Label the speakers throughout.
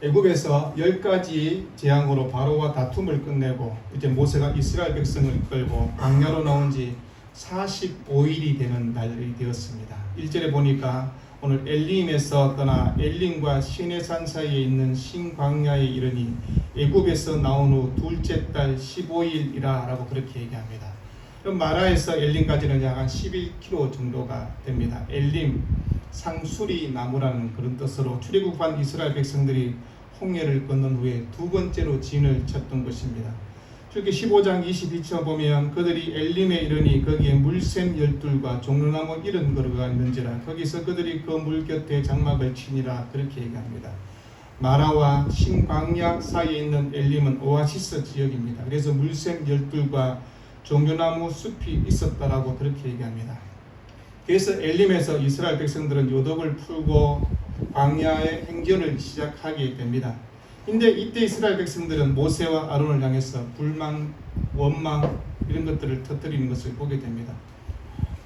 Speaker 1: 애굽에서 열 가지 재앙으로 바로와 다툼을 끝내고 이제 모세가 이스라엘 백성을 이끌고 광야로 나온 지 45일이 되는 날이 되었습니다. 1절에 보니까 오늘 엘림에서 떠나 엘림과 시내산 사이에 있는 신광야에 이르니 애굽에서 나온 후 둘째 달 15일이라라고 그렇게 얘기합니다. 마라에서 엘림까지는 약 한 11km 정도가 됩니다. 엘림 상수리 나무라는 그런 뜻으로 출애굽한 이스라엘 백성들이 홍해를 건넌 후에 두 번째로 진을 쳤던 것입니다. 출기 15장 22절 보면 그들이 엘림에 이르니 거기에 물샘 열둘과 종려나무 이런 거루가 있는지라 거기서 그들이 그 물 곁에 장막을 치니라 그렇게 얘기합니다. 마라와 신광야 사이에 있는 엘림은 오아시스 지역입니다. 그래서 물샘 열둘과 종려나무 숲이 있었다라고 그렇게 얘기합니다. 그래서 엘림에서 이스라엘 백성들은 요독을 풀고 광야의 행전을 시작하게 됩니다. 근데 이때 이스라엘 백성들은 모세와 아론을 향해서 불만, 원망 이런 것들을 터뜨리는 것을 보게 됩니다.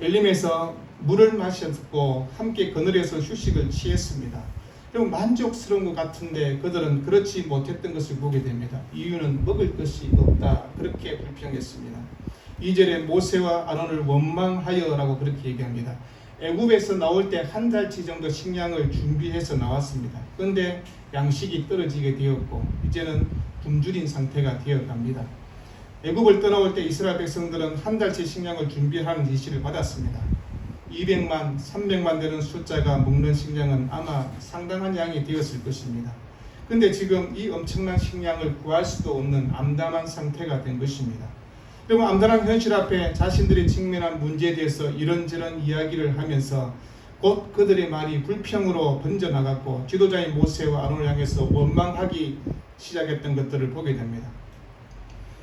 Speaker 1: 엘림에서 물을 마셨고 함께 그늘에서 휴식을 취했습니다. 그리고 만족스러운 것 같은데 그들은 그렇지 못했던 것을 보게 됩니다. 이유는 먹을 것이 없다. 그렇게 불평했습니다. 2절에 모세와 아론을 원망하여라고 그렇게 얘기합니다. 애굽에서 나올 때 한 달치 정도 식량을 준비해서 나왔습니다. 그런데 양식이 떨어지게 되었고 이제는 굶주린 상태가 되어갑니다. 애굽을 떠나올 때 이스라엘 백성들은 한 달치 식량을 준비하는 지시를 받았습니다. 200만, 300만 되는 숫자가 먹는 식량은 아마 상당한 양이 되었을 것입니다. 근데 지금 이 엄청난 식량을 구할 수도 없는 암담한 상태가 된 것입니다. 그리고 암담한 현실 앞에 자신들이 직면한 문제에 대해서 이런저런 이야기를 하면서 곧 그들의 말이 불평으로 번져나갔고 지도자인 모세와 아론을 향해서 원망하기 시작했던 것들을 보게 됩니다.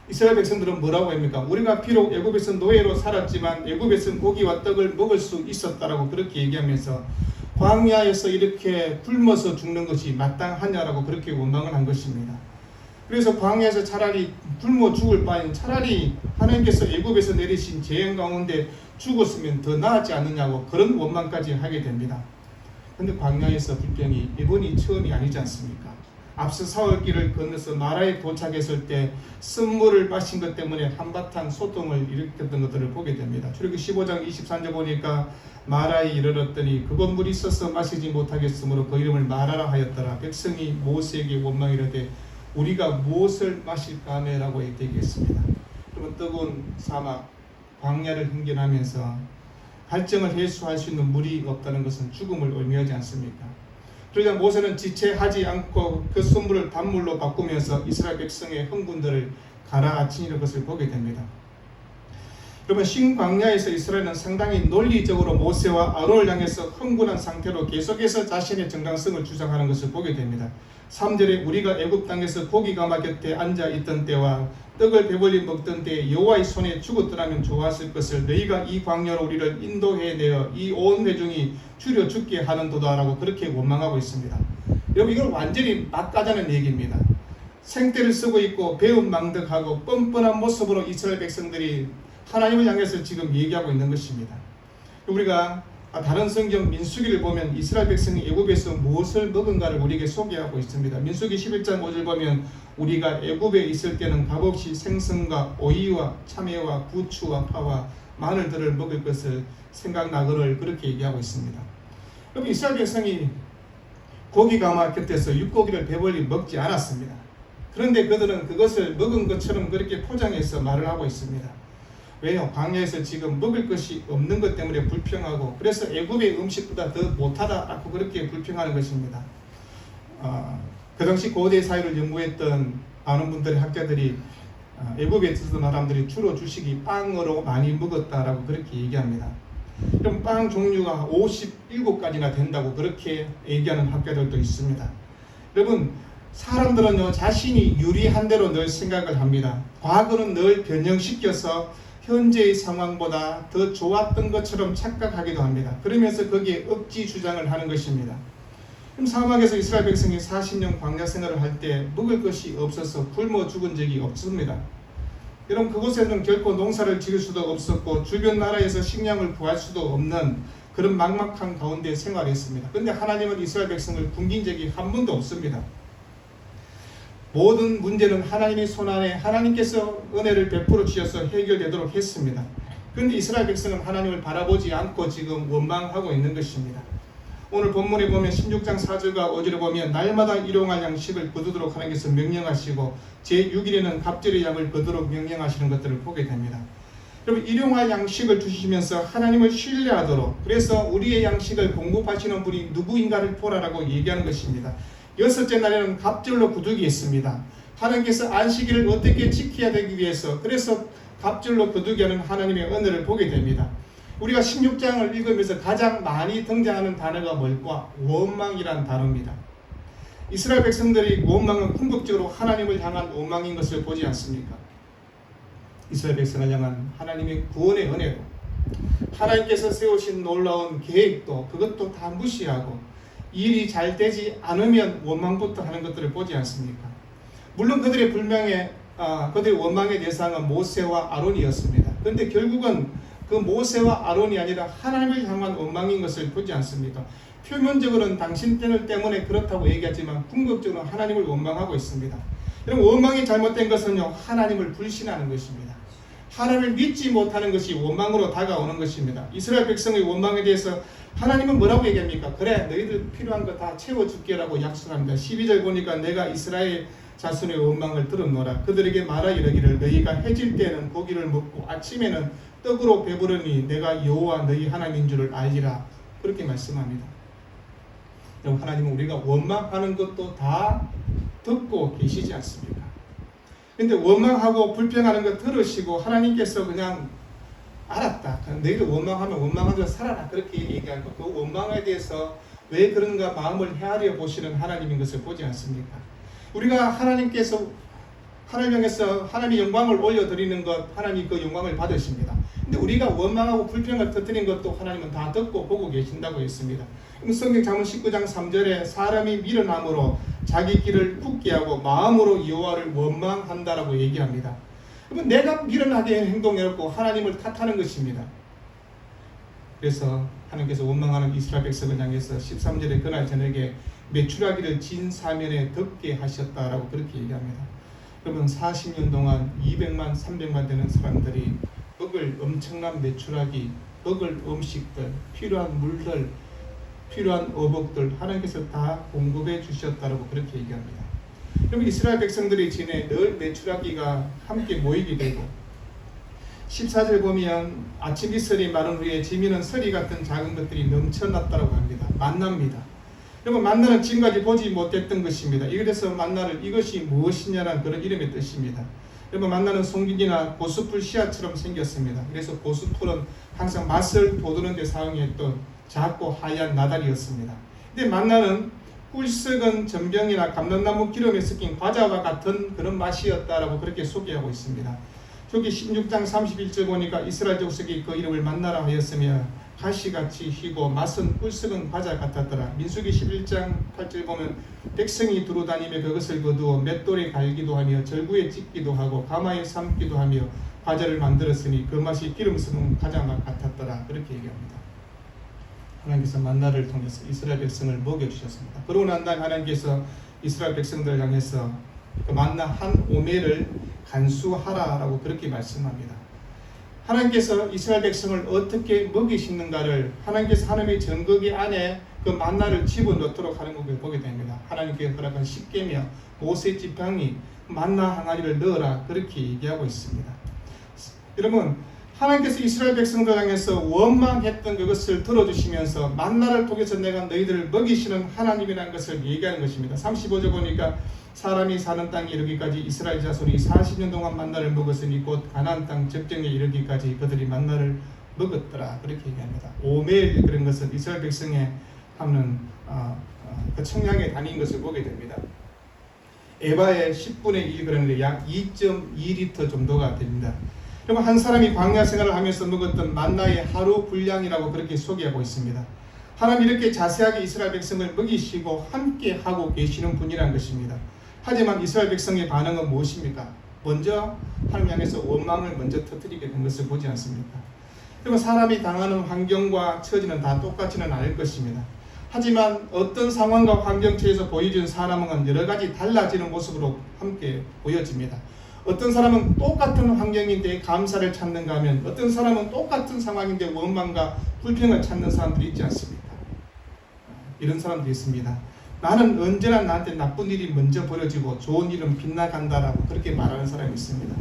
Speaker 1: 이스라엘 백성들은 뭐라고 합니까? 우리가 비록 애굽에서 노예로 살았지만 애굽에서는 고기와 떡을 먹을 수 있었다라고 그렇게 얘기하면서 광야에서 이렇게 굶어서 죽는 것이 마땅하냐라고 그렇게 원망을 한 것입니다. 그래서 광야에서 차라리 굶어 죽을 바엔 차라리 하나님께서 애굽에서 내리신 재앙 가운데 죽었으면 더 나았지 않느냐고 그런 원망까지 하게 됩니다. 근데 광야에서 불평이 이번이 처음이 아니지 않습니까? 앞서 사흘길을 건너서 마라에 도착했을 때 쓴물을 마신 것 때문에 한바탕 소동을 일으켰던 것들을 보게 됩니다. 출애굽 15장 23절 보니까 마라에 이르렀더니 그곳 물이 있어서 마시지 못하겠으므로 그 이름을 마라라 하였더라. 백성이 모세에게 원망이라되 우리가 무엇을 마실까 하매라고 얘기했습니다. 그러면 뜨거운 사막 광야를 흥견하면서 갈증을 해소할 수 있는 물이 없다는 것은 죽음을 의미하지 않습니까? 그러자 모세는 지체하지 않고 그 선물을 단물로 바꾸면서 이스라엘 백성의 흥분들을 가라앉히는 것을 보게 됩니다. 그러면 신광야에서 이스라엘은 상당히 논리적으로 모세와 아론을 향해서 흥분한 상태로 계속해서 자신의 정당성을 주장하는 것을 보게 됩니다. 3절에 우리가 애굽 땅에서 고기 가마 곁에 앉아 있던 때와 떡을 배불리 먹던 때에 여호와의 손에 죽었더라면 좋았을 것을 너희가 이 광야로 우리를 인도해 내어 이 온 회중이 줄여 죽게 하는도다라고 그렇게 원망하고 있습니다. 여러분 이걸 완전히 막가자는 얘기입니다. 생떼를 쓰고 있고 배은망덕하고 뻔뻔한 모습으로 이스라엘 백성들이 하나님을 향해서 지금 얘기하고 있는 것입니다. 우리가 다른 성경 민수기를 보면 이스라엘 백성이 애굽에서 무엇을 먹은가를 우리에게 소개하고 있습니다. 민수기 11장 5절 보면 우리가 애굽에 있을 때는 값없이 생선과 오이와 참외와 부추와 파와 마늘들을 먹을 것을 생각나거를 그렇게 얘기하고 있습니다. 그럼 이스라엘 백성이 고기 가마 곁에서 육고기를 배불리 먹지 않았습니다. 그런데 그들은 그것을 먹은 것처럼 그렇게 포장해서 말을 하고 있습니다. 왜요? 광야에서 지금 먹을 것이 없는 것 때문에 불평하고 그래서 애굽의 음식보다 더 못하다라고 그렇게 불평하는 것입니다. 어, 그 당시 고대 사회를 연구했던 많은 분들의 학자들이 어, 애굽에 있었던 사람들이 주로 주식이 빵으로 많이 먹었다라고 그렇게 얘기합니다. 그럼 빵 종류가 57가지나 된다고 그렇게 얘기하는 학자들도 있습니다. 여러분 사람들은요 자신이 유리한 대로 늘 생각을 합니다. 과거는 늘 변형시켜서 현재의 상황보다 더 좋았던 것처럼 착각하기도 합니다. 그러면서 거기에 억지 주장을 하는 것입니다. 그럼 사막에서 이스라엘 백성이 40년 광야 생활을 할 때 먹을 것이 없어서 굶어 죽은 적이 없습니다. 여러분 그곳에는 결코 농사를 지을 수도 없었고 주변 나라에서 식량을 구할 수도 없는 그런 막막한 가운데 생활했습니다. 그런데 하나님은 이스라엘 백성을 굶긴 적이 한 번도 없습니다. 모든 문제는 하나님의 손안에 하나님께서 은혜를 베풀어 주셔서 해결되도록 했습니다. 그런데 이스라엘 백성은 하나님을 바라보지 않고 지금 원망하고 있는 것입니다. 오늘 본문에 보면 16장 4절과 5절에 보면 날마다 일용할 양식을 거두도록 하나님께서 명령하시고 제6일에는 갑절의 양을 거두도록 명령하시는 것들을 보게 됩니다. 여러분 일용할 양식을 주시면서 하나님을 신뢰하도록 그래서 우리의 양식을 공급하시는 분이 누구인가를 보라라고 얘기하는 것입니다. 여섯째 날에는 갑절로 거두기 있습니다. 하나님께서 안식일을 어떻게 지켜야 되기 위해서 그래서 갑절로 거두게 하는 하나님의 은혜를 보게 됩니다. 우리가 16장을 읽으면서 가장 많이 등장하는 단어가 뭘까? 원망이라는 단어입니다. 이스라엘 백성들이 원망은 궁극적으로 하나님을 향한 원망인 것을 보지 않습니까? 이스라엘 백성을 향한 하나님의 구원의 은혜도 하나님께서 세우신 놀라운 계획도 그것도 다 무시하고 일이 잘 되지 않으면 원망부터 하는 것들을 보지 않습니까? 물론 그들의 불명의 아, 그들의 원망의 대상은 모세와 아론이었습니다. 그런데 결국은 그 모세와 아론이 아니라 하나님을 향한 원망인 것을 보지 않습니까? 표면적으로는 당신 때문 때문에 그렇다고 얘기하지만 궁극적으로 하나님을 원망하고 있습니다. 여러분 원망이 잘못된 것은요 하나님을 불신하는 것입니다. 하나님을 믿지 못하는 것이 원망으로 다가오는 것입니다. 이스라엘 백성의 원망에 대해서 하나님은 뭐라고 얘기합니까? 그래 너희들 필요한 거 다 채워줄게라고 약속합니다. 12절 보니까 내가 이스라엘 자손의 원망을 들었노라. 그들에게 말하 이르기를 너희가 해질 때는 고기를 먹고 아침에는 떡으로 배부르니 내가 여호와 너희 하나님인 줄을 알리라. 그렇게 말씀합니다. 여러분 하나님은 우리가 원망하는 것도 다 듣고 계시지 않습니까? 근데 원망하고 불평하는 거 들으시고 하나님께서 그냥 알았다. 너희들 원망하면 원망한 대로 살아라. 그렇게 얘기하고 그 원망에 대해서 왜 그런가 마음을 헤아려 보시는 하나님인 것을 보지 않습니까? 우리가 하나님께서 하나님 향해서 하나님의 영광을 올려드리는 것 하나님이 그 영광을 받으십니다. 근데 우리가 원망하고 불평을 터뜨린 것도 하나님은 다 듣고 보고 계신다고 했습니다. 성경 잠언 19장 3절에 사람이 미련함으로 자기 길을 굳게 하고 마음으로 여호와를 원망한다라고 얘기합니다. 그러면 내가 미련하게 행동해놓고 하나님을 탓하는 것입니다. 그래서 하나님께서 원망하는 이스라엘 백성을 향해서 13절에 그날 저녁에 매출하기를 진 사면에 덮게 하셨다라고 그렇게 얘기합니다. 여러분 40년 동안 200만 300만 되는 사람들이 먹을 엄청난 매출하기 먹을 음식들 필요한 물들 필요한 어복들 하나님께서 다 공급해 주셨다라고 그렇게 얘기합니다. 여러분 이스라엘 백성들이 지내 늘 매출하기가 함께 모이게 되고 14절 보면 아침 이슬이 마른 후에 지미는 서리 같은 작은 것들이 넘쳐났다고 합니다. 만납니다. 여러분 만나는 지금까지 보지 못했던 것입니다. 이래서 만나를 이것이 무엇이냐는 그런 이름의 뜻입니다. 여러분 만나는 송진이나 고수풀 씨앗처럼 생겼습니다. 그래서 고수풀은 항상 맛을 돋우는 데 사용했던 작고 하얀 나달이었습니다. 근데 만나는 꿀썩은 전병이나 감람나무 기름에 섞인 과자와 같은 그런 맛이었다라고 그렇게 소개하고 있습니다. 저기 16장 31절 보니까 이스라엘 족속이 그 이름을 만나라 하였으며 가시같이 희고 맛은 꿀썩은 과자 같았더라. 민수기 11장 8절 보면 백성이 두루 다니며 그것을 거두어 맷돌에 갈기도 하며 절구에 찢기도 하고 가마에 삶기도 하며 과자를 만들었으니 그 맛이 기름 섞은 과자 맛 같았더라. 그렇게 얘기합니다. 하나님께서 만나를 통해서 이스라엘 백성을 먹여주셨습니다. 그러고 난 다음 하나님께서 이스라엘 백성들을 향해서 그 만나 한 오매를 간수하라라고 그렇게 말씀합니다. 하나님께서 이스라엘 백성을 어떻게 먹이시는가를 하나님께서 하나님의 전거기 안에 그 만나를 집어넣도록 하는 것을 보게 됩니다. 하나님께서 허락한 십계며 모세 지팡이 만나 항아리를 넣어라 그렇게 얘기하고 있습니다. 여러분 하나님께서 이스라엘 백성들 향해서 원망했던 그것을 들어주시면서 만나를 통해서 내가 너희들을 먹이시는 하나님이라는 것을 얘기하는 것입니다. 35절 보니까 사람이 사는 땅에 이르기까지 이스라엘 자손이 40년 동안 만나를 먹었으니 곧 가나안 땅 적정에 이르기까지 그들이 만나를 먹었더라 그렇게 얘기합니다. 오멜 그런 것은 이스라엘 백성의 하는 어, 어, 그 청량에 다닌 것을 보게 됩니다. 에바의 10분의 1 그러는데 약 2.2리터 정도가 됩니다. 그러면 한 사람이 광야 생활을 하면서 먹었던 만나의 하루 분량이라고 그렇게 소개하고 있습니다. 하나님 이렇게 자세하게 이스라엘 백성을 먹이시고 함께 하고 계시는 분이라는 것입니다. 하지만 이스라엘 백성의 반응은 무엇입니까? 먼저 하나님 향해서 원망을 먼저 터뜨리게 된 것을 보지 않습니까? 그리고 사람이 당하는 환경과 처지는 다 똑같지는 않을 것입니다. 하지만 어떤 상황과 환경체에서 보여지는 사람은 여러 가지 달라지는 모습으로 함께 보여집니다. 어떤 사람은 똑같은 환경인데 감사를 찾는가 하면 어떤 사람은 똑같은 상황인데 원망과 불평을 찾는 사람들이 있지 않습니까? 이런 사람들이 있습니다. 나는 언제나 나한테 나쁜 일이 먼저 벌어지고 좋은 일은 빗나간다라고 그렇게 말하는 사람이 있습니다.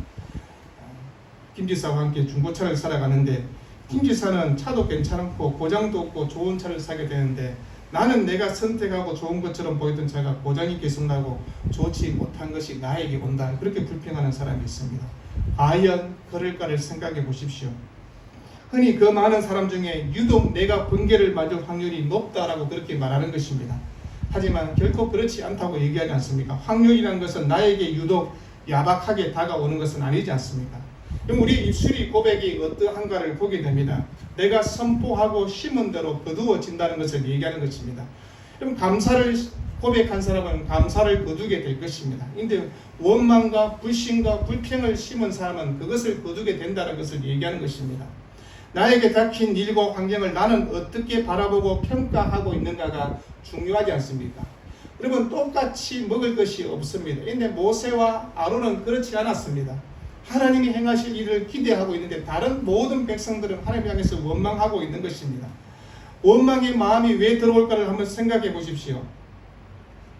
Speaker 1: 김 지사와 함께 중고차를 살아가는데 김 지사는 차도 괜찮고 고장도 없고 좋은 차를 사게 되는데 나는 내가 선택하고 좋은 것처럼 보이던 차가 고장이 계속 나고 좋지 못한 것이 나에게 온다. 그렇게 불평하는 사람이 있습니다. 과연 그럴까를 생각해 보십시오. 흔히 그 많은 사람 중에 유독 내가 번개를 맞을 확률이 높다라고 그렇게 말하는 것입니다. 하지만 결코 그렇지 않다고 얘기하지 않습니까? 확률이라는 것은 나에게 유독 야박하게 다가오는 것은 아니지 않습니까? 그럼 우리 입술이 고백이 어떠한가를 보게 됩니다. 내가 선포하고 심은 대로 거두어진다는 것을 얘기하는 것입니다. 그럼 감사를 고백한 사람은 감사를 거두게 될 것입니다. 근데 원망과 불신과 불평을 심은 사람은 그것을 거두게 된다는 것을 얘기하는 것입니다. 나에게 닥친 일과 환경을 나는 어떻게 바라보고 평가하고 있는가가 중요하지 않습니까? 여러분 똑같이 먹을 것이 없습니다. 근데 모세와 아론은 그렇지 않았습니다. 하나님이 행하실 일을 기대하고 있는데 다른 모든 백성들은 하나님 향해서 원망하고 있는 것입니다. 원망의 마음이 왜 들어올까를 한번 생각해 보십시오.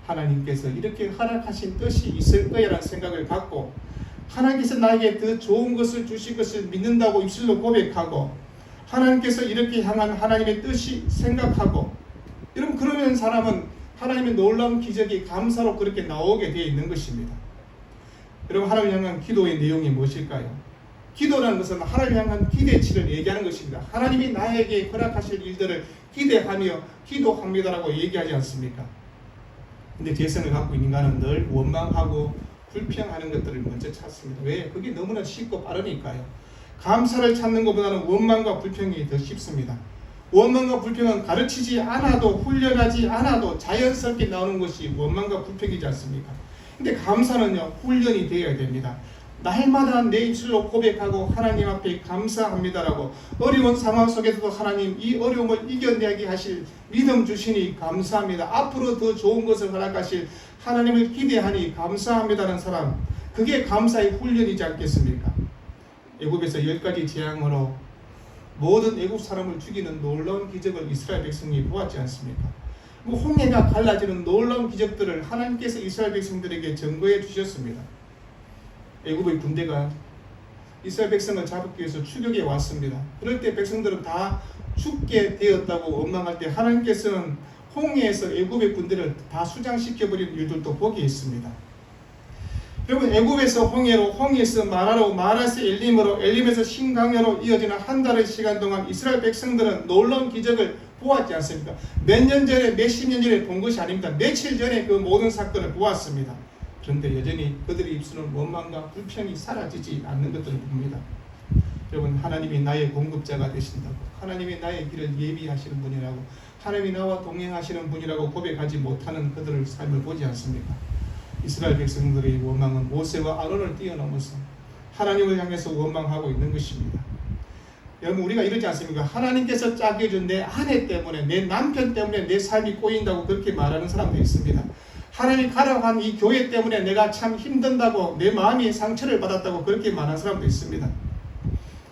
Speaker 1: 하나님께서 이렇게 허락하신 뜻이 있을 거야라는 생각을 갖고 하나님께서 나에게 더 좋은 것을 주실 것을 믿는다고 입술로 고백하고 하나님께서 이렇게 향한 하나님의 뜻이 생각하고 여러분 그러면 사람은 하나님의 놀라운 기적이 감사로 그렇게 나오게 되어 있는 것입니다. 여러분 하나님 향한 기도의 내용이 무엇일까요? 기도라는 것은 하나님 향한 기대치를 얘기하는 것입니다. 하나님이 나에게 허락하실 일들을 기대하며 기도합니다라고 얘기하지 않습니까? 근데 재성을 갖고 가는 늘 원망하고 불평하는 것들을 먼저 찾습니다. 왜? 그게 너무나 쉽고 빠르니까요. 감사를 찾는 것보다는 원망과 불평이 더 쉽습니다. 원망과 불평은 가르치지 않아도 훈련하지 않아도 자연스럽게 나오는 것이 원망과 불평이지 않습니까? 근데 감사는요 훈련이 되어야 됩니다. 날마다 내 입술로 고백하고 하나님 앞에 감사합니다라고 어려운 상황 속에서도 하나님 이 어려움을 이겨내게 하실 믿음 주시니 감사합니다. 앞으로 더 좋은 것을 허락하실 하나님을 기대하니 감사합니다라는 사람 그게 감사의 훈련이지 않겠습니까? 애굽에서 열 가지 재앙으로 모든 애굽 사람을 죽이는 놀라운 기적을 이스라엘 백성이 보았지 않습니까? 뭐 홍해가 갈라지는 놀라운 기적들을 하나님께서 이스라엘 백성들에게 증거해 주셨습니다. 애굽의 군대가 이스라엘 백성을 잡기 위해서 추격해 왔습니다. 그럴 때 백성들은 다 죽게 되었다고 원망할 때 하나님께서는 홍해에서 애굽의 군대를 다 수장시켜 버리는 일들도 보기 있습니다. 여러분 애굽에서 홍해로 홍해에서 마라로 마라에서 엘림으로 엘림에서 신강야로 이어지는 한 달의 시간 동안 이스라엘 백성들은 놀라운 기적을 보았지 않습니까? 몇 년 전에 몇 십 년 전에 본 것이 아닙니다. 며칠 전에 그 모든 사건을 보았습니다. 그런데 여전히 그들의 입술은 원망과 불평이 사라지지 않는 것들을 봅니다. 여러분 하나님이 나의 공급자가 되신다고 하나님이 나의 길을 예비하시는 분이라고 하나님이 나와 동행하시는 분이라고 고백하지 못하는 그들의 삶을 보지 않습니까? 이스라엘 백성들의 원망은 모세와 아론을 뛰어넘어서 하나님을 향해서 원망하고 있는 것입니다. 여러분 우리가 이러지 않습니까? 하나님께서 짜게 준 내 아내 때문에 내 남편 때문에 내 삶이 꼬인다고 그렇게 말하는 사람도 있습니다. 하나님이 가라고 한 이 교회 때문에 내가 참 힘든다고 내 마음이 상처를 받았다고 그렇게 말하는 사람도 있습니다.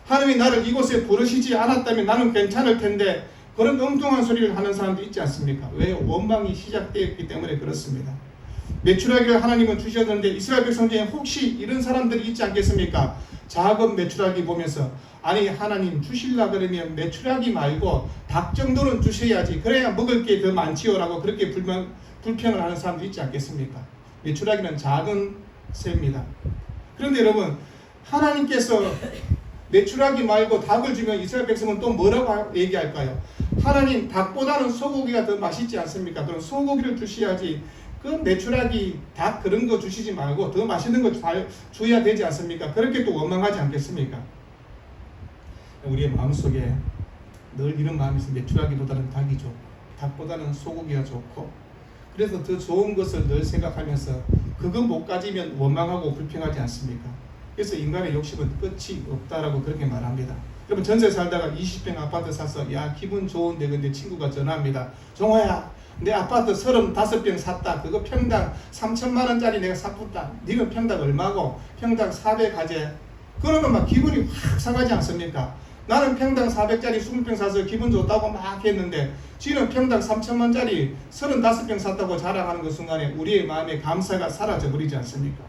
Speaker 1: 하나님이 나를 이곳에 부르시지 않았다면 나는 괜찮을 텐데 그런 엉뚱한 소리를 하는 사람도 있지 않습니까? 왜 원망이 시작되었기 때문에 그렇습니다. 매출하기를 하나님은 주셨는데 이스라엘 백성 중에 혹시 이런 사람들이 있지 않겠습니까? 작은 매출하기 보면서 아니 하나님 주실라 그러면 매출하기 말고 닭 정도는 주셔야지 그래야 먹을 게 더 많지요라고 그렇게 불만, 불평을 하는 사람도 있지 않겠습니까? 매출하기는 작은 새입니다. 그런데 여러분 하나님께서 매출하기 말고 닭을 주면 이스라엘 백성은 또 뭐라고 얘기할까요? 하나님 닭보다는 소고기가 더 맛있지 않습니까? 그럼 소고기를 주셔야지 그 매출하기 닭 그런 거 주시지 말고 더 맛있는 거잘 줘야 되지 않습니까? 그렇게 또 원망하지 않겠습니까? 우리의 마음속에 늘 이런 마음이 있어 매출하기보다는 닭이 좋고 닭보다는 소고기가 좋고 그래서 더 좋은 것을 늘 생각하면서 그거 못 가지면 원망하고 불평하지 않습니까? 그래서 인간의 욕심은 끝이 없다라고 그렇게 말합니다. 여러분 전세 살다가 20평 아파트 사서 야 기분 좋은데 근데 친구가 전화합니다. 정호야 내 아파트 35평 샀다. 그거 평당 3천만 원짜리 내가 샀다. 니는 평당 얼마고? 평당 400가제. 그러면 막 기분이 확 상하지 않습니까? 나는 평당 400짜리 20평 사서 기분 좋다고 막 했는데 지는 평당 3천만짜리 35평 샀다고 자랑하는 그 순간에 우리의 마음의 감사가 사라져 버리지 않습니까?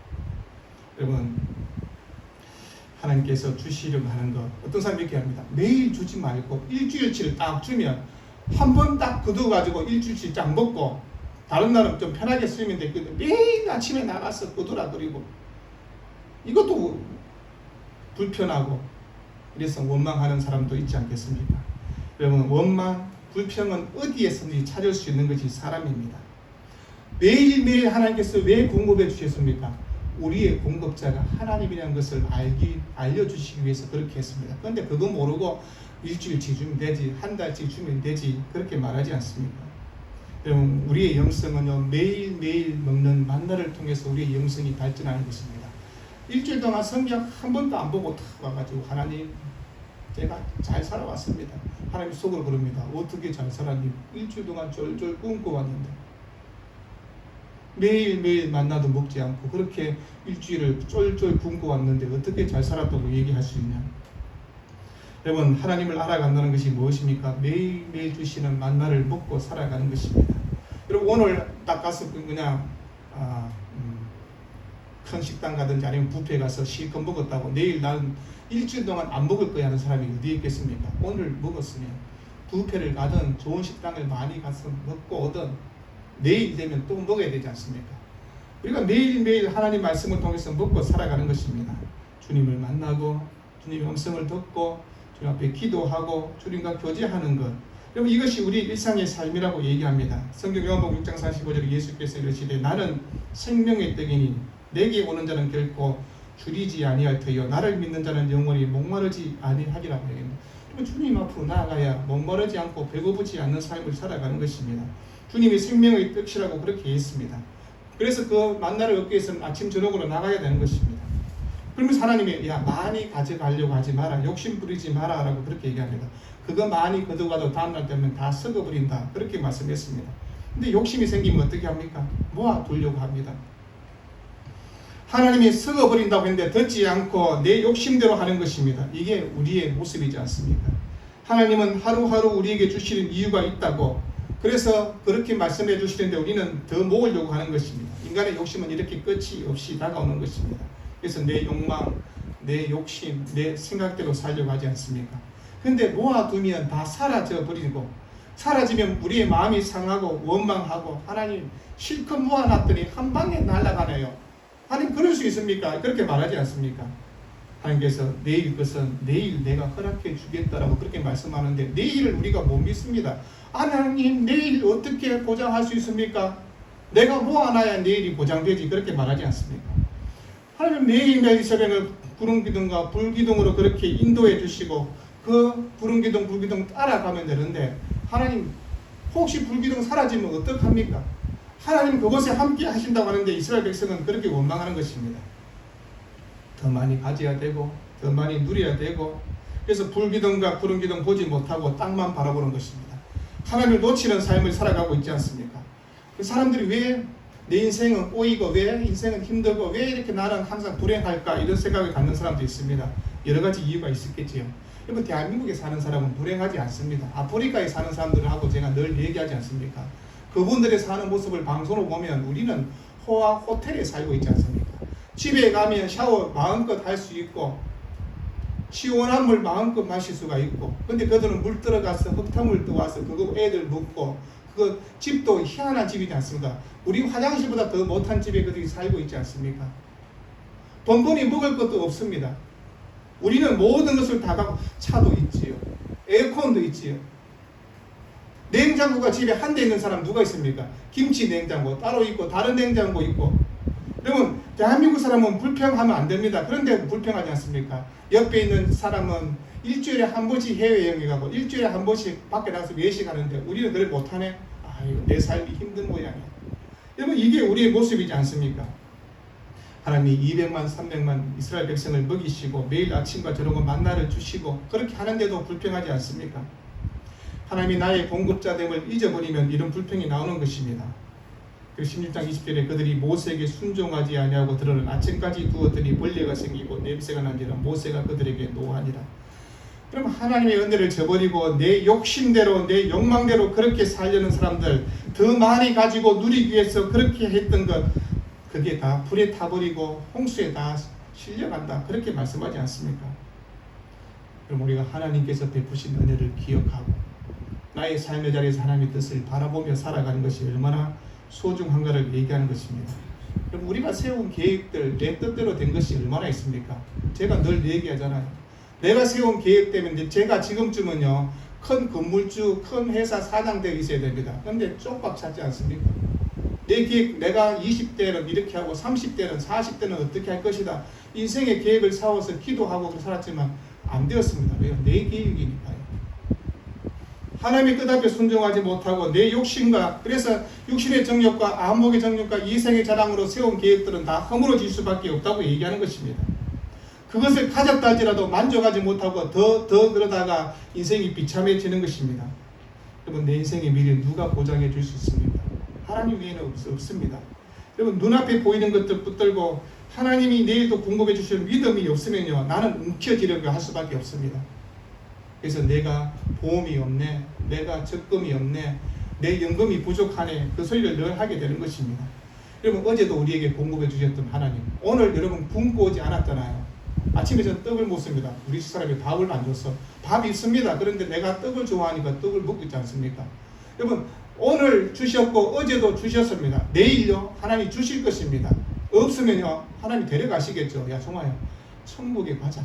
Speaker 1: 여러분 하나님께서 주시려고 하는 것 어떤 사람이 이렇게 합니다. 매일 주지 말고 일주일치를 딱 주면 한 번 딱 거둬가지고 일주일치 딱 먹고 다른 날은 좀 편하게 쓰면 되거든. 매일 아침에 나가서 거두라 그리고 이것도 불편하고 그래서 원망하는 사람도 있지 않겠습니까? 여러분 원망, 불평은 어디에서든지 찾을 수 있는 것이 사람입니다. 매일매일 하나님께서 왜 공급해 주셨습니까? 우리의 공급자가 하나님이라는 것을 알기 알려주시기 위해서 그렇게 했습니다. 그런데 그거 모르고 일주일치 주면 되지, 한 달치 주면 되지 그렇게 말하지 않습니까? 여러분 우리의 영성은요 매일 매일 먹는 만나를 통해서 우리의 영성이 발전하는 것입니다. 일주일 동안 성경 한 번도 안 보고 탁 와가지고 하나님 제가 잘 살아왔습니다. 하나님 속으로 그럽니다. 어떻게 잘 살았니? 일주일 동안 쫄쫄 꿈꿔 왔는데 매일매일 만나도 먹지 않고 그렇게 일주일을 쫄쫄 굶고 왔는데 어떻게 잘 살았다고 얘기할 수 있냐? 여러분 하나님을 알아간다는 것이 무엇입니까? 매일매일 주시는 만나를 먹고 살아가는 것입니다. 여러분 오늘 딱 가서 그냥 아, 음, 큰 식당 가든지 아니면 뷔페 가서 실컷 먹었다고 내일 나는 일주일 동안 안 먹을 거야 하는 사람이 어디 있겠습니까? 오늘 먹었으면 뷔페를 가든 좋은 식당을 많이 가서 먹고 오든 내일 되면 또 먹어야 되지 않습니까? 우리가 매일매일 하나님 말씀을 통해서 먹고 살아가는 것입니다. 주님을 만나고 주님의 음성을 듣고 주님 앞에 기도하고 주님과 교제하는 것. 여러분 이것이 우리 일상의 삶이라고 얘기합니다. 성경 요한복음 6장 45절에 예수께서 이르시되 나는 생명의 떡이니 내게 오는 자는 결코 줄이지 아니할 터요 나를 믿는 자는 영원히 목마르지 아니하리라고 얘기합니다. 그러면 주님 앞으로 나아가야 목마르지 않고 배고프지 않는 삶을 살아가는 것입니다. 주님이 생명의 뜻이라고 그렇게 했습니다. 그래서 그 만나를 얻기 위해서는 아침 저녁으로 나가야 되는 것입니다. 그러면서 하나님이 야 많이 가져가려고 하지 마라 욕심 부리지 마라라고 그렇게 얘기합니다. 그거 많이 거둬가도 다음날 되면 다 썩어버린다 그렇게 말씀했습니다. 근데 욕심이 생기면 어떻게 합니까? 모아 두려고 합니다. 하나님이 썩어버린다고 했는데 듣지 않고 내 욕심대로 하는 것입니다. 이게 우리의 모습이지 않습니까? 하나님은 하루하루 우리에게 주시는 이유가 있다고 그래서 그렇게 말씀해 주시는데 우리는 더 모으려고 하는 것입니다. 인간의 욕심은 이렇게 끝이 없이 다가오는 것입니다. 그래서 내 욕망, 내 욕심, 내 생각대로 살려고 하지 않습니까? 근데 모아두면 다 사라져 버리고 사라지면 우리의 마음이 상하고 원망하고 하나님 실컷 모아놨더니 한 방에 날아가네요. 하나님 그럴 수 있습니까? 그렇게 말하지 않습니까? 하나님께서 내일 것은 내일 내가 허락해 주겠다라고 그렇게 말씀하는데 내일을 우리가 못 믿습니다. 하나님 내일 어떻게 보장할 수 있습니까? 내가 모아놔야 내일이 보장되지 그렇게 말하지 않습니까? 하나님 매일매일 새벽에 구름기둥과 불기둥으로 그렇게 인도해 주시고 그 구름기둥 불기둥 따라가면 되는데 하나님 혹시 불기둥 사라지면 어떡합니까? 하나님 그것에 함께 하신다고 하는데 이스라엘 백성은 그렇게 원망하는 것입니다. 더 많이 가져야 되고 더 많이 누려야 되고 그래서 불기둥과 구름기둥 보지 못하고 땅만 바라보는 것입니다. 하나님을 놓치는 삶을 살아가고 있지 않습니까? 그 사람들이 왜 내 인생은 꼬이고 왜 인생은 힘들고 왜 이렇게 나는 항상 불행할까 이런 생각을 갖는 사람도 있습니다. 여러 가지 이유가 있었겠지요. 여러분 대한민국에 사는 사람은 불행하지 않습니다. 아프리카에 사는 사람들하고 제가 늘 얘기하지 않습니까? 그분들의 사는 모습을 방송으로 보면 우리는 호화 호텔에 살고 있지 않습니까? 집에 가면 샤워 마음껏 할 수 있고 시원한 물 마음껏 마실 수가 있고 근데 그들은 물 들어가서 흙탕물 떠와서 그거 애들 묻고 그 집도 희한한 집이지 않습니까? 우리 화장실보다 더 못한 집에 그들이 살고 있지 않습니까? 돈 버니 먹을 것도 없습니다. 우리는 모든 것을 다 갖고 차도 있지요. 에어컨도 있지요. 냉장고가 집에 한 대 있는 사람 누가 있습니까? 김치 냉장고 따로 있고 다른 냉장고 있고 그러면 대한민국 사람은 불평하면 안 됩니다. 그런데 불평하지 않습니까? 옆에 있는 사람은 일주일에 한 번씩 해외 여행 가고 일주일에 한 번씩 밖에 나가서 외식하는데 우리는 그걸 못하네? 아유 내 삶이 힘든 모양이야. 여러분 이게 우리의 모습이지 않습니까? 하나님이 200만, 300만 이스라엘 백성을 먹이시고 매일 아침과 저녁은 만나를 주시고 그렇게 하는데도 불평하지 않습니까? 하나님이 나의 공급자 됨을 잊어버리면 이런 불평이 나오는 것입니다. 그리고 16장 20절에 그들이 모세에게 순종하지 아니하고 들어는 아침까지 두었더니 벌레가 생기고 냄새가 난지라 모세가 그들에게 노하니라. 그럼 하나님의 은혜를 저버리고 내 욕심대로 내 욕망대로 그렇게 살려는 사람들 더 많이 가지고 누리기 위해서 그렇게 했던 것 그게 다 불에 타버리고 홍수에 다 실려간다 그렇게 말씀하지 않습니까? 그럼 우리가 하나님께서 베푸신 은혜를 기억하고 나의 삶의 자리에서 하나님의 뜻을 바라보며 살아가는 것이 얼마나 소중한가를 얘기하는 것입니다. 그럼 우리가 세운 계획들 내 뜻대로 된 것이 얼마나 있습니까? 제가 늘 얘기하잖아요. 내가 세운 계획 때문에 제가 지금쯤은요 큰 건물주, 큰 회사 사장 되어 있어야 됩니다. 그런데 쪽박 찾지 않습니까? 내 계획, 내가 20대는 이렇게 하고 30대는 40대는 어떻게 할 것이다. 인생의 계획을 세워서 기도하고 살았지만 안 되었습니다. 왜요? 내 계획이니까요. 하나님의 뜻 앞에 순종하지 못하고 내 욕심과 그래서 육신의 정욕과 안목의 정욕과 이생의 자랑으로 세운 계획들은 다 허물어질 수밖에 없다고 얘기하는 것입니다. 그것을 가졌다 할지라도 만족하지 못하고 더, 더 그러다가 인생이 비참해지는 것입니다. 여러분, 내 인생의 미래 누가 보장해 줄 수 있습니까? 하나님 외에는 없, 없습니다. 여러분, 눈앞에 보이는 것들 붙들고 하나님이 내일도 공급해 주실 믿음이 없으면요, 나는 움켜쥐려고 할 수밖에 없습니다. 그래서 내가 보험이 없네, 내가 적금이 없네, 내 연금이 부족하네, 그 소리를 늘 하게 되는 것입니다. 여러분, 어제도 우리에게 공급해 주셨던 하나님, 오늘 여러분 굶고 오지 않았잖아요. 아침에 저 떡을 먹습니다. 우리 사람이 밥을 안 줬어. 밥이 있습니다. 그런데 내가 떡을 좋아하니까 떡을 먹고 있지 않습니까? 여러분, 오늘 주셨고 어제도 주셨습니다. 내일요, 하나님 주실 것입니다. 없으면요, 하나님 데려가시겠죠. 야, 종아야, 천국에 가자.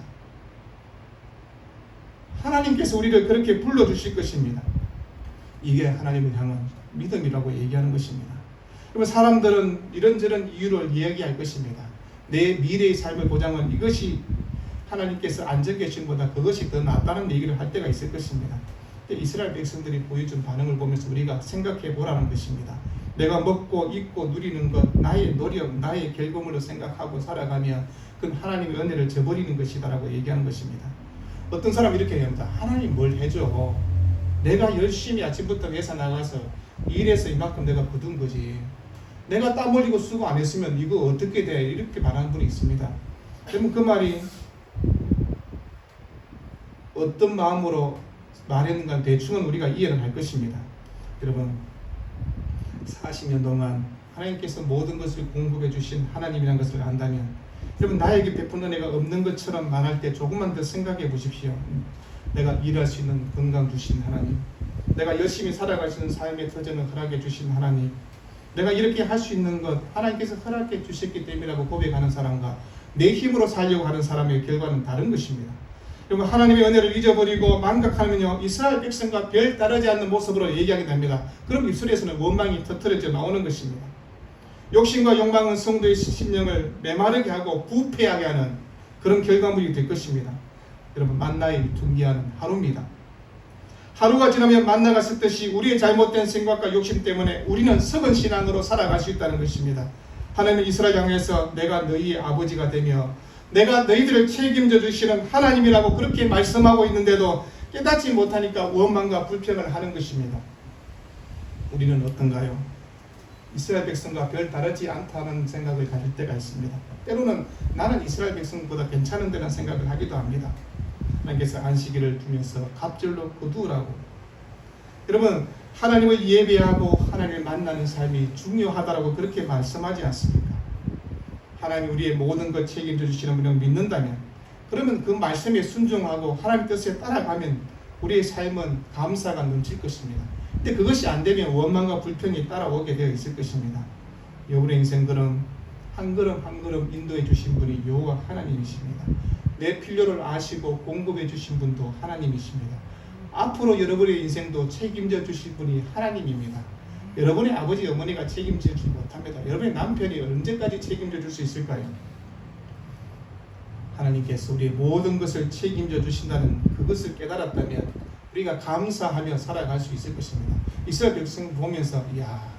Speaker 1: 하나님께서 우리를 그렇게 불러주실 것입니다. 이게 하나님을 향한 믿음이라고 얘기하는 것입니다. 그러면 사람들은 이런저런 이유를 이야기할 것입니다. 내 미래의 삶의 보장은 이것이 하나님께서 안전 계신보다 그것이 더 낫다는 얘기를 할 때가 있을 것입니다. 이스라엘 백성들이 보여준 반응을 보면서 우리가 생각해 보라는 것입니다. 내가 먹고 입고 누리는 것, 나의 노력, 나의 결과물로 생각하고 살아가면 그건 하나님의 은혜를 저버리는 것이다라고 얘기하는 것입니다. 어떤 사람이 이렇게 얘기합니다. 하나님 뭘 해줘? 내가 열심히 아침부터 회사 나가서 일해서 이만큼 내가 거둔 거지. 내가 땀 흘리고 수고 안 했으면 이거 어떻게 돼? 이렇게 말하는 분이 있습니다. 그러면 그 말이 어떤 마음으로 말했는가 대충은 우리가 이해를 할 것입니다. 여러분 40년 동안 하나님께서 모든 것을 공급해 주신 하나님이라는 것을 안다면 여러분 나에게 베푼 은혜가 없는 것처럼 말할 때 조금만 더 생각해 보십시오. 내가 있는 건강 주신 하나님, 내가 열심히 있는 삶의 터전을 허락해 주신 하나님, 내가 이렇게 할 수 있는 것 하나님께서 허락해 주셨기 때문이라고 고백하는 사람과 내 힘으로 살려고 하는 사람의 결과는 다른 것입니다. 그리고 하나님의 은혜를 잊어버리고 망각하면요 이스라엘 백성과 별 다르지 않는 모습으로 얘기하게 됩니다. 그럼 입술에서는 원망이 터트려져 나오는 것입니다. 욕심과 욕망은 성도의 심령을 메마르게 하고 부패하게 하는 그런 결과물이 될 것입니다. 여러분 만나의 tun기하는 하루입니다. 하루가 지나면 만나가 습듯이 우리의 잘못된 생각과 욕심 때문에 우리는 썩은 신앙으로 살아갈 수 있다는 것입니다. 하나님은 이스라엘 향해서 내가 너희의 아버지가 되며 내가 너희들을 책임져 주시는 하나님이라고 그렇게 말씀하고 있는데도 깨닫지 못하니까 원망과 불평을 하는 것입니다. 우리는 어떤가요? 이스라엘 백성과 별 다르지 않다는 생각을 가질 때가 있습니다. 때로는 나는 이스라엘 백성보다 괜찮은데라는 생각을 하기도 합니다. 하나님께서 안식일을 두면서 갑절로 거두라고. 여러분 하나님을 예배하고 하나님을 만나는 삶이 중요하다라고 그렇게 말씀하지 않습니까? 하나님 우리의 모든 것 책임져 주시는 분을 믿는다면 그러면 그 말씀에 순종하고 하나님 뜻에 따라가면 우리의 삶은 감사가 넘칠 것입니다. 근데 그것이 안 되면 원망과 불평이 따라오게 되어 있을 것입니다. 여러분의 인생 걸음 한 걸음 한 걸음 인도해 주신 분이 여호와 하나님이십니다. 내 필요를 아시고 공급해 주신 분도 하나님이십니다. 앞으로 여러분의 인생도 책임져 주실 분이 하나님입니다. 여러분의 아버지 어머니가 책임져 주지 못합니다. 여러분의 남편이 언제까지 책임져 줄 수 있을까요? 하나님께서 우리의 모든 것을 책임져 주신다는 그것을 깨달았다면 우리가 감사하며 살아갈 수 있을 것입니다. 이스라엘 백성 보면서 야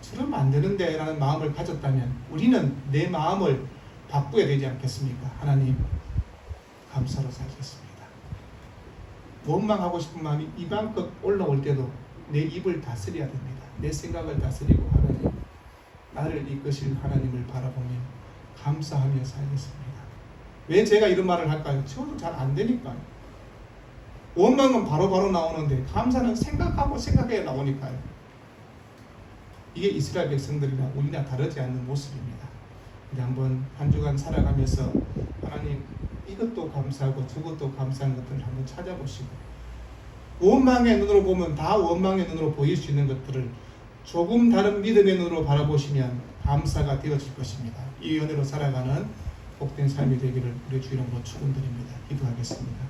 Speaker 1: 저러면 안 되는데 라는 마음을 가졌다면 우리는 내 마음을 바꾸어야 되지 않겠습니까? 하나님 감사로 살겠습니다. 원망하고 싶은 마음이 이만큼 올라올 때도 내 입을 다스려야 됩니다. 내 생각을 다스리고 하나님 나를 이끄실 하나님을 바라보며 감사하며 살겠습니다. 왜 제가 이런 말을 할까요? 저도 잘 안 되니까요. 원망은 바로 바로 나오는데 감사는 생각하고 생각해 나오니까요. 이게 이스라엘 백성들이나 우리나 다르지 않는 모습입니다. 근데 한번 한 주간 살아가면서 하나님 이것도 감사하고 저것도 감사한 것들을 한번 찾아보시고 원망의 눈으로 보면 다 원망의 눈으로 보일 수 있는 것들을 조금 다른 믿음의 눈으로 바라보시면 감사가 되어질 것입니다. 이 은혜로 살아가는 복된 삶이 되기를 우리 주이름으로 축원드립니다. 기도하겠습니다.